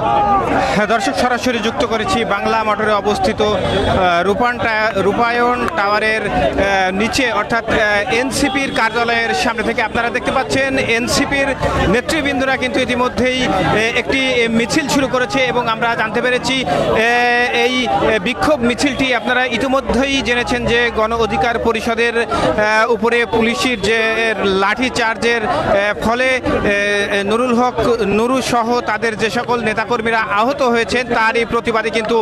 হ্যাঁ, দর্শক সরাসরি যুক্ত করেছি বাংলা মোটরে অবস্থিত আহ, রূপায়ণ টাওয়ারের নিচে অর্থাৎ এনসিপির কার্যালয়ের সামনে থেকে আপনারা দেখতে পাচ্ছেন এনসিপির নেতৃবৃন্দরা কিন্তু ইতিমধ্যেই একটি মিছিল শুরু করেছে এবং আমরা জানতে পেরেছি এই বিক্ষোভ মিছিলটি আপনারা ইতিমধ্যেই জেনেছেন যে গণ অধিকার পরিষদের উপরে পুলিশের যে লাঠি চার্জের ফলে নুরুল হক নুরু সহ তাদের যে সকল নেতাকর্মীরা আহত হয়েছেন, তারই প্রতিবাদে কিন্তু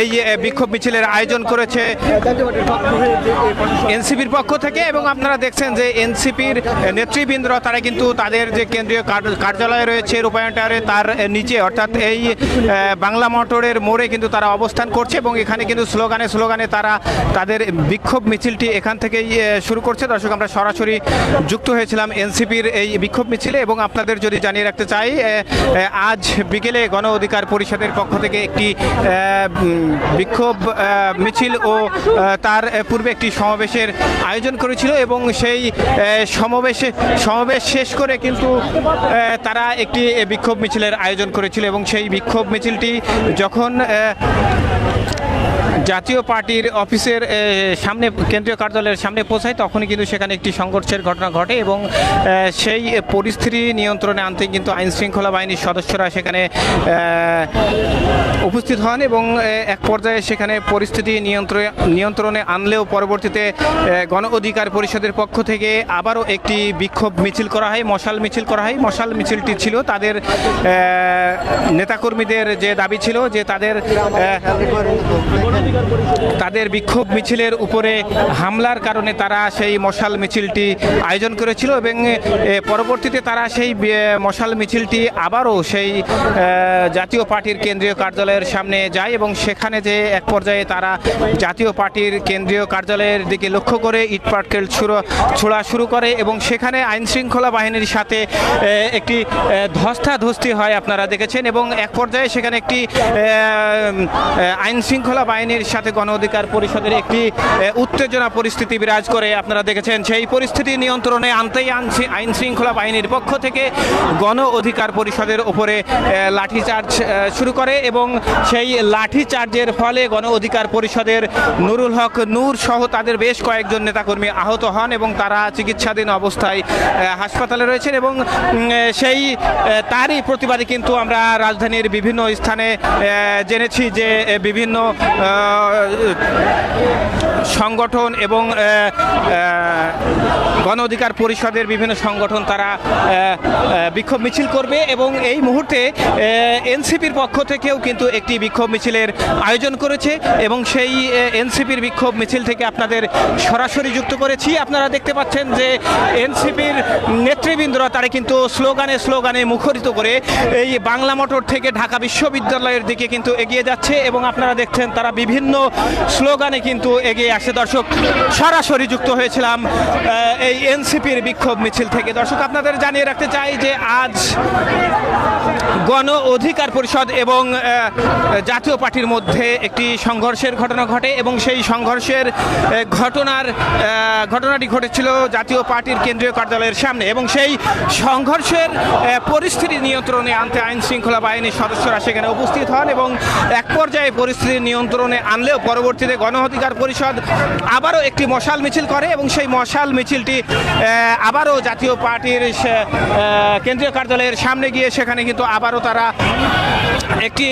এই বিক্ষোভ মিছিলের আয়োজন করেছে এনসিপির পক্ষ থেকে এবং আপনারা দেখছেন যে এনসিপির নেতৃবৃন্দরা, তারা কিন্তু তাদের যে কেন্দ্রীয় কার- কার্যালয় রয়েছে রূপায়ণ টাওয়ারে, তার নিচে অর্থাৎ এই বাংলা মোটরের মোড়ে কিন্তু তারা অবস্থান করছে এবং এখানে কিন্তু স্লোগানে স্লোগানে তারা তাদের বিক্ষোভ মিছিলটি এখান থেকেই শুরু করছে। দর্শক, আমরা সরাসরি যুক্ত হয়েছিলাম এনসিপির এই বিক্ষোভ মিছিলে এবং আপনাদের যদি জানিয়ে রাখতে চাই আজ বিকেলে গণ অধিকার পরিষদের পক্ষ থেকে একটি বিক্ষোভ মিছিল ও তার পূর্বে একটি সমাবেশের আয়োজন করেছিল এবং সেই সমাবেশে, সমাবেশ শেষ করে কিন্তু তারা একটি বিক্ষোভ মিছিলের আয়োজন করেছিল এবং সেই বিক্ষোভ মিছিলটি যখন জাতীয় পার্টির অফিসের সামনে কেন্দ্রীয় কার্যালয়ের সামনে পৌঁছায়, তখনই কিন্তু সেখানে একটি সংঘর্ষের ঘটনা ঘটে এবং সেই পরিস্থিতি নিয়ন্ত্রণে আনতে কিন্তু আইন শৃঙ্খলা বাহিনীর সদস্যরা সেখানে উপস্থিত হন এবং এক পর্যায়ে সেখানে পরিস্থিতি নিয়ন্ত্রণে নিয়ন্ত্রণে আনলেও পরবর্তীতে গণ অধিকার পরিষদের পক্ষ থেকে আবারও একটি বিক্ষোভ মিছিল করা হয়, মশাল মিছিল করা হয়। মশাল মিছিলটি ছিল তাদের নেতাকর্মীদের যে দাবি ছিল যে তাদের তাদের বিক্ষোভ মিছিলের উপরে হামলার কারণে তারা সেই মশাল মিছিলটি আয়োজন করেছিল এবং পরবর্তীতে তারা সেই মশাল মিছিলটি আবারও সেই জাতীয় পার্টির কেন্দ্রীয় কার্যালয়ের সামনে যায় এবং সেখানে যে এক পর্যায়ে তারা জাতীয় পার্টির কেন্দ্রীয় কার্যালয়ের দিকে লক্ষ্য করে ইট পাটকেল ছুড়ো- ছোড়া শুরু করে এবং সেখানে আইন শৃঙ্খলা বাহিনীর সাথে একটি ধস্তাধস্তি হয় আপনারা দেখেছেন এবং এক পর্যায়ে সেখানে একটি এ, এ, আইন সাথে গণ অধিকার পরিষদের একটি উত্তেজনা পরিস্থিতি বিরাজ করে। আপনারা দেখেছেন সেই পরিস্থিতি নিয়ন্ত্রণে আনতেই আইন- আইন শৃঙ্খলা বাহিনীর পক্ষ থেকে গণ অধিকার পরিষদের উপরে এ, লাঠিচার্জ শুরু করে এবং সেই লাঠিচার্জের ফলে গণ অধিকার পরিষদের নুরুল হক নূর সহ তাদের বেশ কয়েকজন নেতাকর্মী আহত হন এবং তারা চিকিৎসাধীন অবস্থায় হাসপাতালে রয়েছেন এবং সেই তারই প্রতিবাদে কিন্তু আমরা রাজধানীর বিভিন্ন স্থানে জেনেছি যে বিভিন্ন সংগঠন এবং গণ অধিকার পরিষদের বিভিন্ন সংগঠন তারা বিক্ষোভ মিছিল করবে এবং এই মুহূর্তে এনসিপির পক্ষ থেকেও কিন্তু একটি বিক্ষোভ মিছিলের আয়োজন করেছে এবং সেই এনসিপির বিক্ষোভ মিছিল থেকে আপনাদের সরাসরি যুক্ত করেছি। আপনারা দেখতে পাচ্ছেন যে এনসিপির নেতৃবৃন্দরা তারা কিন্তু স্লোগানে স্লোগানে মুখরিত করে এই বাংলা মোটর থেকে ঢাকা বিশ্ববিদ্যালয়ের দিকে কিন্তু এগিয়ে যাচ্ছে এবং আপনারা দেখছেন তারা বিভিন্ন স্লোগানে কিন্তু এগিয়ে আসে দর্শক, সরাসরি যুক্ত হয়েছিলাম এই এনসিপির বিক্ষোভ মিছিল থেকে। দর্শক, আপনাদের জানিয়ে রাখতে চাই যে আজ গণ অধিকার পরিষদ এবং জাতীয় পার্টির মধ্যে একটি সংঘর্ষের ঘটনা ঘটে এবং সেই সংঘর্ষের ঘটনার ঘটনাটি ঘটেছিল জাতীয় পার্টির কেন্দ্রীয় কার্যালয়ের সামনে এবং সেই সংঘর্ষের পরিস্থিতি নিয়ন্ত্রণে আনতে আইন শৃঙ্খলা বাহিনীর সদস্যরা সেখানে উপস্থিত হন এবং এক পর্যায়ে পরিস্থিতি নিয়ন্ত্রণে আনলেও পরবর্তীতে গণ অধিকার পরিষদ আবারও একটি মশাল মিছিল করে এবং সেই মশাল মিছিলটি আবারও জাতীয় পার্টির কেন্দ্রীয় কার্যালয়ের সামনে গিয়ে সেখানে কিন্তু আবারও তারা একটি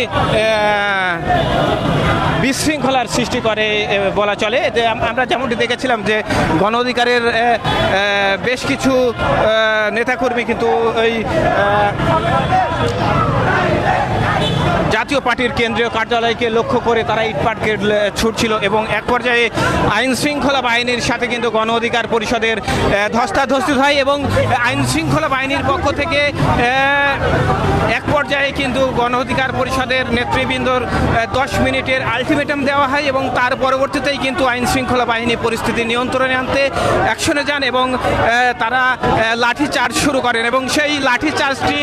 বিশৃঙ্খলার সৃষ্টি করে বলা চলে। যে আমরা যেমনটি দেখেছিলাম যে গণ অধিকারের বেশ কিছু নেতাকর্মী কিন্তু আহ, জাতীয় পার্টির কেন্দ্রীয় কার্যালয়কে লক্ষ্য করে তারা ইটপাটকে ছুটছিল এবং এক পর্যায়ে আইন শৃঙ্খলা বাহিনীর সাথে কিন্তু গণ অধিকার পরিষদের ধস্তাধস্তি হয় এবং আইন শৃঙ্খলা বাহিনীর পক্ষ থেকে এক পর্যায়ে কিন্তু গণ অধিকার পরিষদের নেতৃবৃন্দর দশ মিনিটের আলটিমেটাম দেওয়া হয় এবং তার পরবর্তীতেই কিন্তু আইন শৃঙ্খলা বাহিনী পরিস্থিতি নিয়ন্ত্রণে আনতে অ্যাকশনে যান এবং তারা লাঠি চার্জ শুরু করেন এবং সেই লাঠি চার্জটি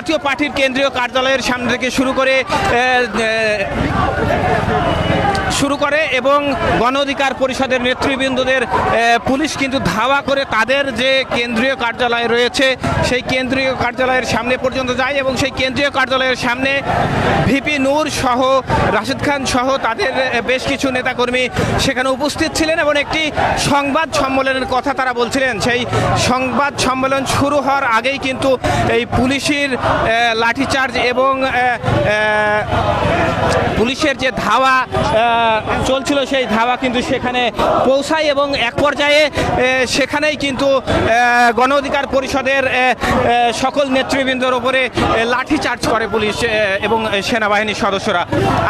জাতীয় পার্টির কেন্দ্রীয় কার্যালয়ের সামনে থেকে শুরু করে শুরু করে এবং গণ অধিকার পরিষদের নেতৃবৃন্দদের পুলিশ কিন্তু ধাওয়া করে তাদের যে কেন্দ্রীয় কার্যালয় রয়েছে, সেই কেন্দ্রীয় কার্যালয়ের সামনে পর্যন্ত যায় এবং সেই কেন্দ্রীয় কার্যালয়ের সামনে ভিপি নূর সহ রাশেদ খান সহ তাদের বেশ কিছু নেতাকর্মী সেখানে উপস্থিত ছিলেন এবং একটি সংবাদ সম্মেলনের কথা তারা বলছিলেন। সেই সংবাদ সম্মেলন শুরু হওয়ার আগেই কিন্তু এই পুলিশের লাঠিচার্জ এবং পুলিশের যে ধাওয়া চলছিল সেই ধাওয়া কিন্তু সেখানে পৌঁছায় এবং এক পর্যায়ে সেখানেই কিন্তু গণ অধিকার পরিষদের সকল নেতৃবৃন্দর ওপরে লাঠিচার্জ করে পুলিশ এবং সেনাবাহিনীর সদস্যরা।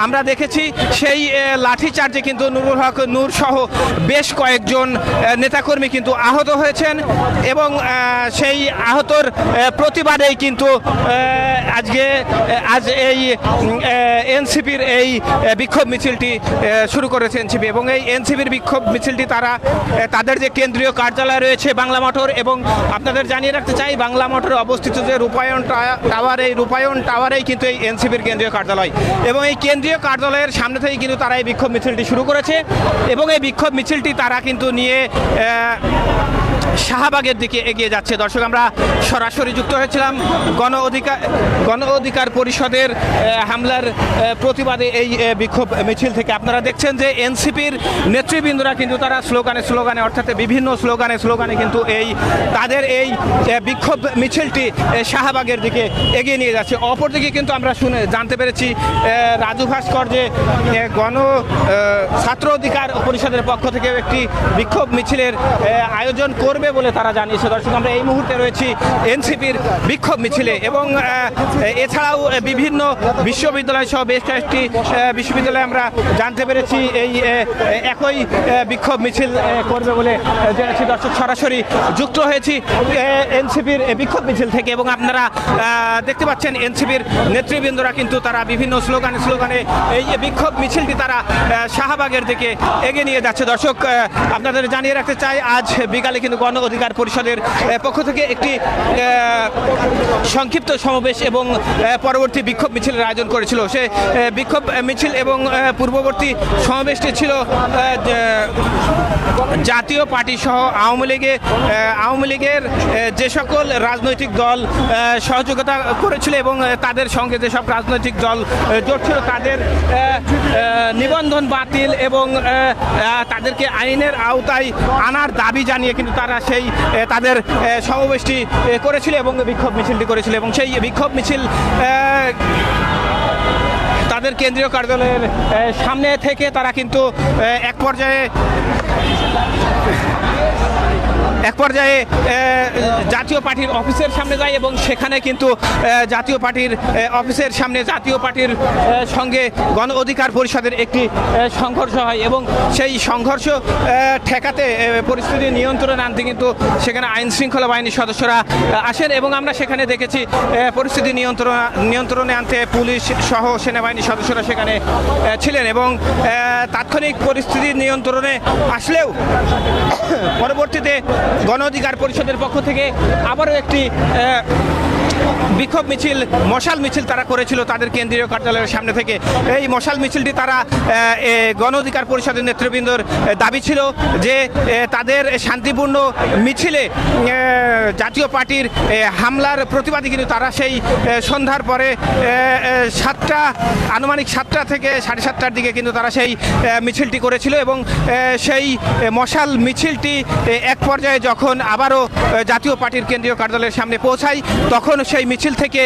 আমরা দেখেছি সেই লাঠিচার্জে কিন্তু নুরুল হক নূর সহ বেশ কয়েকজন নেতাকর্মী কিন্তু আহত হয়েছেন এবং সেই আহতর প্রতিবাদেই কিন্তু আজকে আজ এই এনসিপির এই বিক্ষোভ মিছিলটি শুরু করেছে এনসিপি এবং এই এনসিপির বিক্ষোভ মিছিলটি তারা তাদের যে কেন্দ্রীয় কার্যালয় রয়েছে বাংলা মোটর এবং আপনাদের জানিয়ে রাখতে চাই, বাংলা মোটরে অবস্থিত যে রূপায়ণ টাওয়ার, এই রূপায়ণ টাওয়ারেই কিন্তু এই এনসিপির কেন্দ্রীয় কার্যালয় এবং এই কেন্দ্রীয় কার্যালয়ের সামনে থেকে কিন্তু তারা এই বিক্ষোভ মিছিলটি শুরু করেছে এবং এই বিক্ষোভ মিছিলটি তারা কিন্তু নিয়ে শাহবাগের দিকে এগিয়ে যাচ্ছে। দর্শক, আমরা সরাসরি যুক্ত হয়েছিলাম গণ অধিকার গণ অধিকার পরিষদের হামলার প্রতিবাদে এই বিক্ষোভ মিছিল থেকে। আপনারা দেখছেন যে এনসিপির নেতৃবৃন্দরা কিন্তু তারা স্লোগানে স্লোগানে, অর্থাৎ বিভিন্ন স্লোগানে স্লোগানে কিন্তু এই, তাদের এই বিক্ষোভ মিছিলটি শাহবাগের দিকে এগিয়ে নিয়ে যাচ্ছে। অপরদিকে কিন্তু আমরা শুনে, জানতে পেরেছি রাজু ভাস্কর যে গণ ছাত্র অধিকার পরিষদের পক্ষ থেকে একটি বিক্ষোভ মিছিলের আয়োজন করবে বলে তারা জানিয়েছে। দর্শক, আমরা এই মুহূর্তে রয়েছি এনসিপির বিক্ষোভ মিছিলে এবং এছাড়াও বিভিন্ন বিশ্ববিদ্যালয় সহ বেশ কয়েকটি বিশ্ববিদ্যালয়ে আমরা জানতে পেরেছি এই একই বিক্ষোভ মিছিল করবে বলে জেনেছি দর্শক, সরাসরি যুক্ত হয়েছি এনসিপির বিক্ষোভ মিছিল থেকে এবং আপনারা দেখতে পাচ্ছেন এনসিপির নেতৃবৃন্দরা কিন্তু তারা বিভিন্ন স্লোগানে স্লোগানে এই বিক্ষোভ মিছিলটি তারা শাহবাগের দিকে এগিয়ে নিয়ে যাচ্ছে। দর্শক আপনাদের জানিয়ে রাখতে চাই, আজ বিকালে কিন্তু গণ অধিকার পরিষদের পক্ষ থেকে একটি সংক্ষিপ্ত সমাবেশ এবং পরবর্তী বিক্ষোভ মিছিলের আয়োজন করেছিল। সে বিক্ষোভ মিছিল এবং পূর্ববর্তী সমাবেশটি ছিল জাতীয় পার্টি সহ আওয়ামী লীগে আওয়ামী লীগের যে সকল রাজনৈতিক দল সহযোগিতা করেছিল এবং তাদের সঙ্গে যেসব রাজনৈতিক দল জোট ছিল, তাদের নিবন্ধন বাতিল এবং তাদেরকে আইনের আওতায় আনার দাবি জানিয়ে কিন্তু তারা সেই তাদের সমাবেশটি করেছিল এবং বিক্ষোভ মিছিলটি করেছিল এবং সেই বিক্ষোভ মিছিল তাদের কেন্দ্রীয় কার্যালয়ের সামনে থেকে তারা কিন্তু এক পর্যায়ে এক পর্যায়ে জাতীয় পার্টির অফিসের সামনে যায় এবং সেখানে কিন্তু জাতীয় পার্টির অফিসের সামনে জাতীয় পার্টির সঙ্গে গণ অধিকার পরিষদের একটি সংঘর্ষ হয় এবং সেই সংঘর্ষ ঠেকাতে পরিস্থিতি নিয়ন্ত্রণে আনতে কিন্তু সেখানে আইন শৃঙ্খলা বাহিনীর সদস্যরা আসেন এবং আমরা সেখানে দেখেছি পরিস্থিতি নিয়ন্ত্রণ, নিয়ন্ত্রণে আনতে পুলিশ সহ সেনাবাহিনীর সদস্যরা সেখানে ছিলেন এবং তাৎক্ষণিক পরিস্থিতি নিয়ন্ত্রণে আসলেও পরবর্তীতে গণ অধিকার পরিষদের পক্ষ থেকে আবারও একটি বিক্ষোভ মিছিল, মশাল মিছিল তারা করেছিল তাদের কেন্দ্রীয় কার্যালয়ের সামনে থেকে। এই মশাল মিছিলটি তারা গণ অধিকার পরিষদের নেতৃবৃন্দর দাবি ছিল যে তাদের শান্তিপূর্ণ মিছিলে জাতীয় পার্টির হামলার প্রতিবাদে কিন্তু তারা সেই সন্ধ্যার পরে সাতটা, আনুমানিক সাতটা থেকে সাড়ে সাতটার দিকে কিন্তু তারা সেই মিছিলটি করেছিল এবং সেই মশাল মিছিলটি এক পর্যায়ে যখন আবারও জাতীয় পার্টির কেন্দ্রীয় কার্যালয়ের সামনে পৌঁছায়, তখন সেই মিছিল থেকে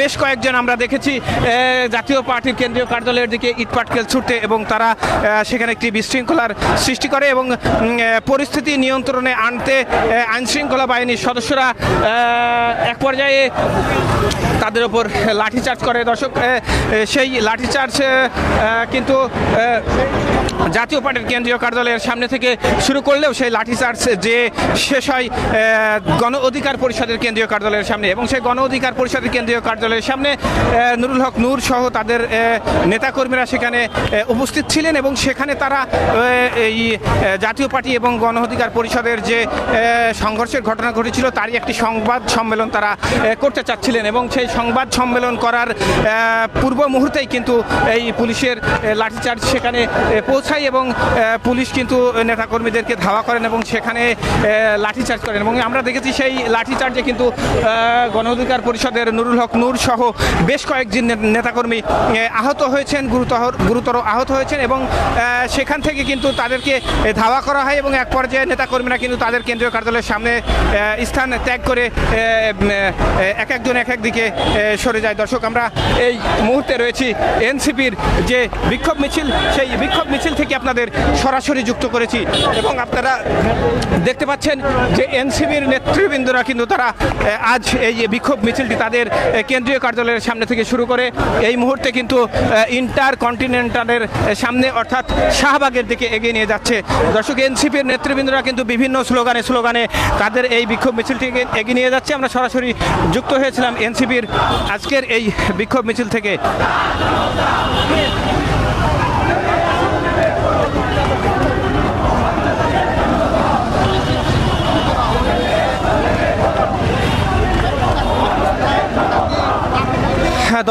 বেশ কয়েকজন আমরা দেখেছি জাতীয় পার্টির কেন্দ্রীয় কার্যালয়ের দিকে ইটপাটকেল ছুটতে এবং তারা সেখানে একটি বিশৃঙ্খলার সৃষ্টি করে এবং পরিস্থিতি নিয়ন্ত্রণে আনতে আইনশৃঙ্খলা বাহিনীর সদস্যরা এক পর্যায়ে তাদের ওপর লাঠিচার্জ করে। দর্শক সেই লাঠিচার্জ কিন্তু জাতীয় পার্টির কেন্দ্রীয় কার্যালয়ের সামনে থেকে শুরু করলেও সেই লাঠিচার্জ যে শেষ হয় গণ অধিকার পরিষদের কেন্দ্রীয় কার্যালয়ের সামনে এবং সেই গণ অধিকার পরিষদের কেন্দ্রীয় কার্যালয়ের সামনে নুরুল হক নূর সহ তাদের নেতাকর্মীরা সেখানে উপস্থিত ছিলেন এবং সেখানে তারা এই জাতীয় পার্টি এবং গণ অধিকার পরিষদের যে সংঘর্ষের ঘটনা ঘটেছিল তারই একটি সংবাদ সম্মেলন তারা করতে চাচ্ছিলেন এবং সেই সংবাদ সম্মেলন করার পূর্ব মুহূর্তেই কিন্তু এই পুলিশের লাঠিচার্জ সেখানে পৌঁছায় এবং পুলিশ কিন্তু নেতাকর্মীদেরকে ধাওয়া করেন এবং সেখানে লাঠিচার্জ করেন এবং আমরা দেখেছি সেই লাঠিচার্জে কিন্তু গণ অধিকার পরিষদের নুরুল হক নূর সহ বেশ কয়েকজন নেতাকর্মী আহত হয়েছেন, গুরুতর গুরুতর আহত হয়েছেন এবং সেখান থেকে কিন্তু তাদেরকে ধাওয়া করা হয় এবং এক পর্যায়ে নেতাকর্মীরা কিন্তু তাদের কেন্দ্রীয় কার্যালয়ের সামনে স্থান ত্যাগ করে এক একজন এক এক দিকে সরে যায়। দর্শক, আমরা এই মুহূর্তে রয়েছি এনসিপির যে বিক্ষোভ মিছিল, সেই বিক্ষোভ মিছিল থেকে আপনাদের সরাসরি যুক্ত করেছি এবং আপনারা দেখতে পাচ্ছেন যে এনসিপির নেতৃবৃন্দরা কিন্তু তারা আজ এই বিক্ষোভ মিছিলটি তাদের কেন্দ্রীয় কার্যালয়ের সামনে থেকে শুরু করে এই মুহূর্তে কিন্তু ইন্টার কন্টিনেন্টালের সামনে অর্থাৎ শাহবাগের দিকে এগিয়ে নিয়ে যাচ্ছে। দর্শক, এনসিপির নেতৃবৃন্দরা কিন্তু বিভিন্ন স্লোগানে স্লোগানে তাদের এই বিক্ষোভ মিছিলটিকে এগিয়ে নিয়ে যাচ্ছে। আমরা সরাসরি যুক্ত হয়েছিলাম এনসিপির আজকের এই বিক্ষোভ মিছিল থেকে।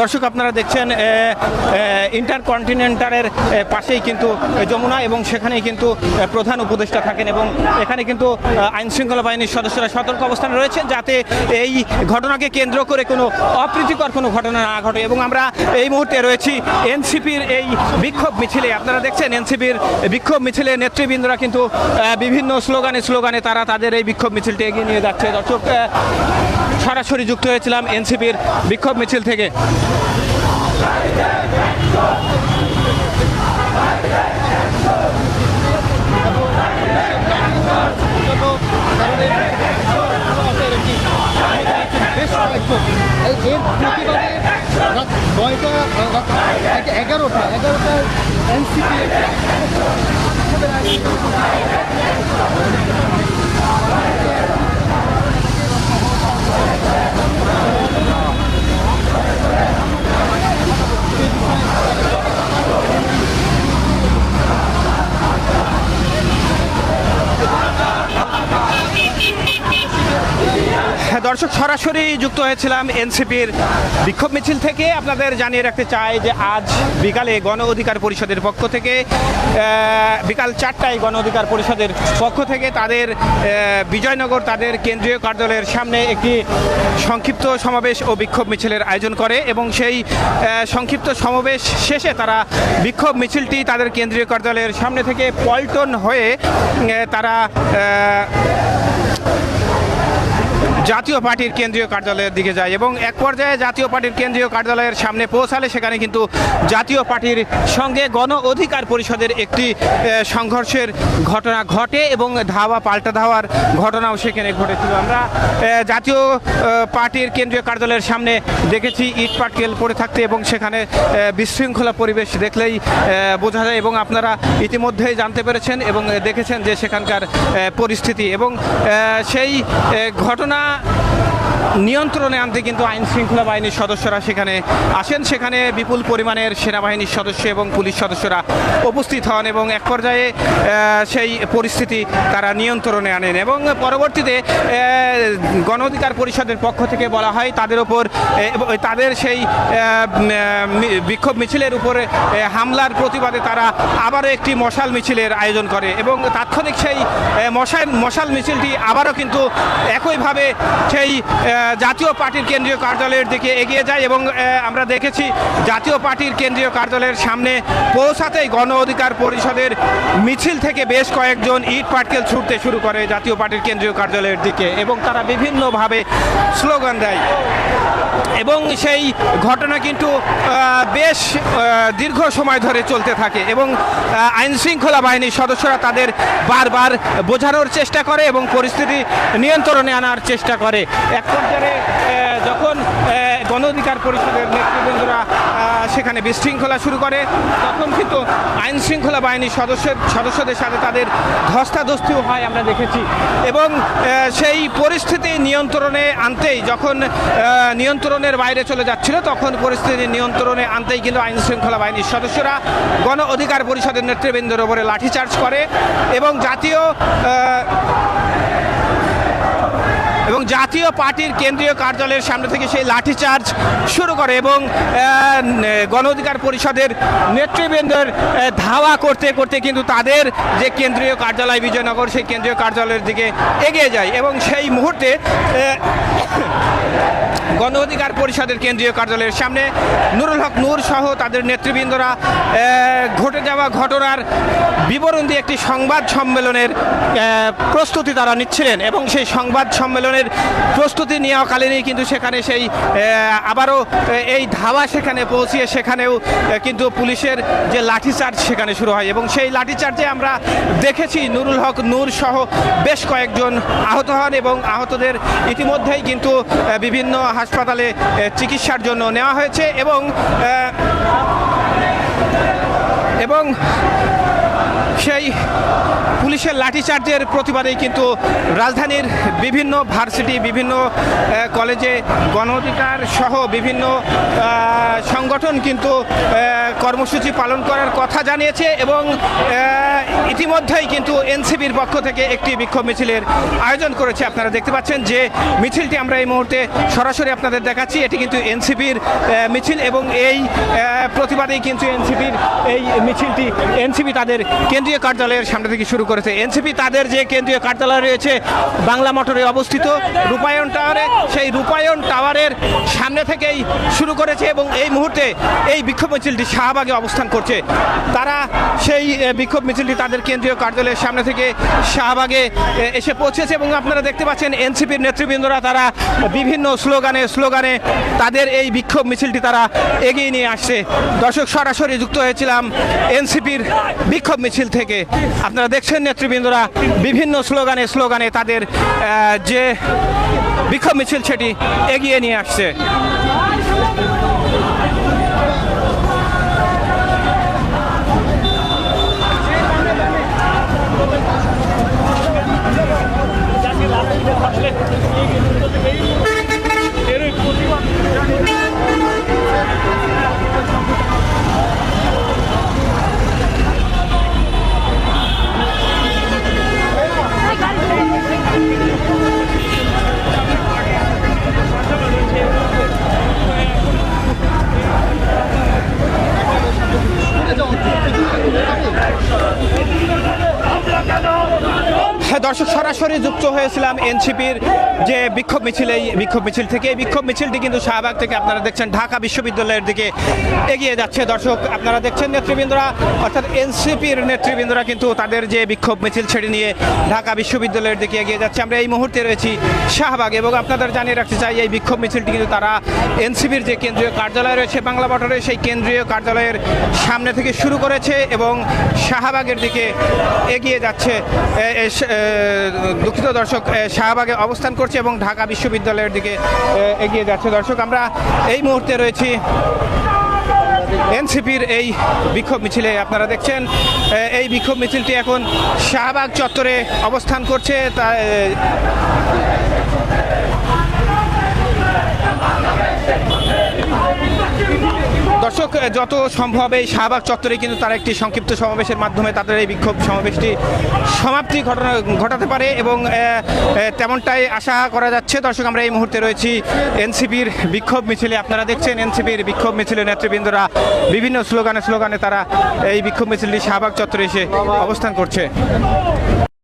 দর্শক, আপনারা দেখছেন ইন্টারকন্টিনেন্টালের পাশেই কিন্তু যমুনা এবং সেখানেই কিন্তু প্রধান উপদেষ্টা থাকেন এবং এখানে কিন্তু আইন শৃঙ্খলা বাহিনীর সদস্যরা সতর্ক অবস্থানে রয়েছেন যাতে এই ঘটনাকে কেন্দ্র করে কোনো অপ্রীতিকর কোনো ঘটনা না ঘটে এবং আমরা এই মুহূর্তে রয়েছি এনসিপির এই বিক্ষোভ মিছিলে। আপনারা দেখছেন, এনসিপির বিক্ষোভ মিছিলে নেতৃবৃন্দরা কিন্তু বিভিন্ন স্লোগানে স্লোগানে তারা তাদের এই বিক্ষোভ মিছিলটি এগিয়ে নিয়ে যাচ্ছে। দর্শক সরাসরি যুক্ত হয়েছিলাম এনসিপির বিক্ষোভ মিছিল থেকে এই এর প্রতিবাদে রাত নয়টা রাত একটা এগারোটা এগারোটা এনসিপি হ্যাঁ দর্শক, সরাসরি যুক্ত হয়েছিলাম এনসিপির বিক্ষোভ মিছিল থেকে। আপনাদের জানিয়ে রাখতে চাই যে আজ বিকালে গণ অধিকার পরিষদের পক্ষ থেকে বিকাল চারটায় গণ অধিকার পরিষদের পক্ষ থেকে তাদের বিজয়নগর তাদের কেন্দ্রীয় কার্যালয়ের সামনে একটি সংক্ষিপ্ত সমাবেশ ও বিক্ষোভ মিছিলের আয়োজন করে এবং সেই সংক্ষিপ্ত সমাবেশ শেষে তারা বিক্ষোভ মিছিলটি তাদের কেন্দ্রীয় কার্যালয়ের সামনে থেকে পল্টন হয়ে তারা জাতীয় পার্টির কেন্দ্রীয় কার্যালয়ের দিকে যায় এবং এক পর্যায়ে জাতীয় পার্টির কেন্দ্রীয় কার্যালয়ের সামনে পৌঁছালে সেখানে কিন্তু জাতীয় পার্টির সঙ্গে গণ অধিকার পরিষদের একটি সংঘর্ষের ঘটনা ঘটে এবং ধাওয়া পাল্টা ধাওয়ার ঘটনাও সেখানে ঘটেছিল। আমরা জাতীয় পার্টির কেন্দ্রীয় কার্যালয়ের সামনে দেখেছি, ইট পাটকেল পড়ে থাকতে এবং সেখানে বিশৃঙ্খলা পরিবেশ দেখলেই বোঝা যায় এবং আপনারা ইতিমধ্যেই জানতে পেরেছেন এবং দেখেছেন যে সেখানকার পরিস্থিতি এবং সেই ঘটনা 何? নিয়ন্ত্রণে আনতে কিন্তু আইন শৃঙ্খলা বাহিনীর সদস্যরা সেখানে আসেন। সেখানে বিপুল পরিমাণের সেনাবাহিনীর সদস্য এবং পুলিশ সদস্যরা উপস্থিত হন এবং এক পর্যায়ে সেই পরিস্থিতি তারা নিয়ন্ত্রণে আনেন এবং পরবর্তীতে গণ অধিকার পরিষদের পক্ষ থেকে বলা হয়, তাদের ওপর তাদের সেই বিক্ষোভ মিছিলের উপরে হামলার প্রতিবাদে তারা আবারও একটি মশাল মিছিলের আয়োজন করে এবং তাৎক্ষণিক সেই মশাল মশাল মিছিলটি আবারও কিন্তু একইভাবে সেই জাতীয় পার্টির কেন্দ্রীয় কার্যালয়ের দিকে এগিয়ে যায় এবং আমরা দেখেছি জাতীয় পার্টির কেন্দ্রীয় কার্যালয়ের সামনে পৌঁছাতেই গণ অধিকার পরিষদের মিছিল থেকে বেশ কয়েকজন ইট পাটকেল ছুটতে শুরু করে জাতীয় পার্টির কেন্দ্রীয় কার্যালয়ের দিকে এবং তারা বিভিন্নভাবে স্লোগান দেয়। এবং সেই ঘটনা কিন্তু বেশ দীর্ঘ সময় ধরে চলতে থাকে এবং আইনশৃঙ্খলা আইন শৃঙ্খলা বাহিনীর সদস্যরা তাদের বারবার বোঝানোর চেষ্টা করে এবং পরিস্থিতি নিয়ন্ত্রণে আনার চেষ্টা করে। এক পর্যায়ে যখন গণ অধিকার পরিষদের নেতৃবৃন্দরা সেখানে বিশৃঙ্খলা শুরু করে। তখন কিন্তু আইন শৃঙ্খলা বাহিনীর সদস্যের সদস্যদের সাথে তাদের ধস্তাধস্তিও হয় আমরা দেখেছি। এবং সেই পরিস্থিতি নিয়ন্ত্রণে আনতেই যখন নিয়ন্ত্রণের বাইরে চলে যাচ্ছিল, তখন পরিস্থিতি নিয়ন্ত্রণে আনতেই কিন্তু আইন শৃঙ্খলা বাহিনীর সদস্যরা গণ অধিকার পরিষদের নেতৃবৃন্দের ওপরে লাঠিচার্জ করে এবং জাতীয় এবং জাতীয় পার্টির কেন্দ্রীয় কার্যালয়ের সামনে থেকে সেই লাঠিচার্জ শুরু করে এবং গণ অধিকার পরিষদের নেতৃবৃন্দের ধাওয়া করতে করতে কিন্তু তাদের যে কেন্দ্রীয় কার্যালয় বিজয়নগর, সেই কেন্দ্রীয় কার্যালয়ের দিকে এগিয়ে যায় এবং সেই মুহূর্তে গণ অধিকার পরিষদের কেন্দ্রীয় কার্যালয়ের সামনে নুরুল হক নূর সহ তাদের নেতৃবৃন্দরা ঘটে যাওয়া ঘটনার বিবরণ দিয়ে একটি সংবাদ সম্মেলনের প্রস্তুতি তারা নিচ্ছিলেন এবং সেই সংবাদ সম্মেলনের প্রস্তুতি নেওয়াকালীনই কিন্তু সেখানে সেই আবারও এই ধাওয়া সেখানে পৌঁছিয়ে সেখানেও কিন্তু পুলিশের যে লাঠিচার্জ সেখানে শুরু হয় এবং সেই লাঠিচার্জে আমরা দেখেছি নুরুল হক নূর সহ বেশ কয়েকজন আহত হন এবং আহতদের ইতিমধ্যেই কিন্তু বিভিন্ন হাসপাতালে চিকিৎসার জন্য নেওয়া হয়েছে এবং এবং সেই পুলিশের লাঠিচার্জের প্রতিবাদেই কিন্তু রাজধানীর বিভিন্ন ভার্সিটি, বিভিন্ন কলেজে গণ অধিকার সহ বিভিন্ন সংগঠন কিন্তু কর্মসূচি পালন করার কথা জানিয়েছে এবং ইতিমধ্যেই কিন্তু এনসিবির পক্ষ থেকে একটি বিক্ষোভ মিছিলের আয়োজন করেছে। আপনারা দেখতে পাচ্ছেন যে মিছিলটি আমরা এই মুহূর্তে সরাসরি আপনাদের দেখাচ্ছি। এটি কিন্তু এনসিপির মিছিল এবং এই প্রতিবাদেই কিন্তু এনসিপির এই মিছিলটি এনসিপি তাদের কেন্দ্রীয় কার্যালয়ের সামনে থেকে শুরু করেছে এনসিপি। তাদের যে কেন্দ্রীয় কার্যালয় রয়েছে, বাংলা মোটরে অবস্থিত। রূপায়ণ টাওয়ারে, সেই রূপায়ণ টাওয়ারের সামনে থেকেই শুরু করেছে এবং এই মুহূর্তে এই বিক্ষোভ মিছিলটি শাহবাগে অবস্থান করছে। তারা সেই বিক্ষোভ মিছিলটি তাদের কেন্দ্রীয় কার্যালয়ের সামনে থেকে শাহবাগে এসে পৌঁছেছে এবং আপনারা দেখতে পাচ্ছেন এনসিপির নেতৃবৃন্দরা তারা বিভিন্ন স্লোগানে স্লোগানে তাদের এই বিক্ষোভ মিছিলটি তারা এগিয়ে নিয়ে আসছে। দর্শক, সরাসরি যুক্ত হয়েছিলাম এনসিপির বিক্ষোভ মিছিল থেকে আপনারা দেখছেন নেতৃবৃন্দরা বিভিন্ন স্লোগানে স্লোগানে তাদের যে বিক্ষোভ মিছিল সেটি এগিয়ে নিয়ে আসছে হ্যাঁ দর্শক সরাসরি যুক্ত হয়েছিলাম এনসিপির যে বিক্ষোভ মিছিল এই বিক্ষোভ মিছিল থেকে, এই বিক্ষোভ মিছিলটি কিন্তু শাহবাগ থেকে আপনারা দেখছেন, ঢাকা বিশ্ববিদ্যালয়ের দিকে এগিয়ে যাচ্ছে। দর্শক, আপনারা দেখছেন নেতৃবৃন্দরা, অর্থাৎ এনসিপির নেতৃবৃন্দরা কিন্তু তাদের যে বিক্ষোভ মিছিল ছেড়ে নিয়ে ঢাকা বিশ্ববিদ্যালয়ের দিকে এগিয়ে যাচ্ছে। আমরা এই মুহূর্তে রয়েছি শাহবাগ এবং আপনাদের জানিয়ে রাখতে চাই, এই বিক্ষোভ মিছিলটি কিন্তু তারা এনসিপির যে কেন্দ্রীয় কার্যালয় রয়েছে বাংলা মোটরে সেই কেন্দ্রীয় কার্যালয়ের সামনে থেকে শুরু করেছে এবং শাহবাগের দিকে এগিয়ে যাচ্ছে। দুঃখিত দর্শক শাহবাগে অবস্থান করছে। এবং ঢাকা বিশ্ববিদ্যালয়ের দিকে এগিয়ে যাচ্ছে। দর্শক, আমরা এই মুহূর্তে রয়েছি এনসিপির এই বিক্ষোভ মিছিলে। আপনারা দেখছেন এই বিক্ষোভ মিছিলটি এখন শাহবাগ চত্বরে অবস্থান করছে। তা দর্শক যত সম্ভব এই শাহবাগ চত্বরে কিন্তু তারা একটি সংক্ষিপ্ত সমাবেশের মাধ্যমে তাদের এই বিক্ষোভ সমাবেশটি সমাপ্তি ঘটনা, ঘটাতে পারে এবং তেমনটাই আশা করা যাচ্ছে। দর্শক, আমরা এই মুহূর্তে রয়েছি এনসিপির বিক্ষোভ মিছিলে। আপনারা দেখছেন এনসিপির বিক্ষোভ মিছিলের নেতৃবৃন্দরা বিভিন্ন স্লোগানে স্লোগানে তারা এই বিক্ষোভ মিছিলটি শাহবাগ চত্বরে এসে অবস্থান করছে।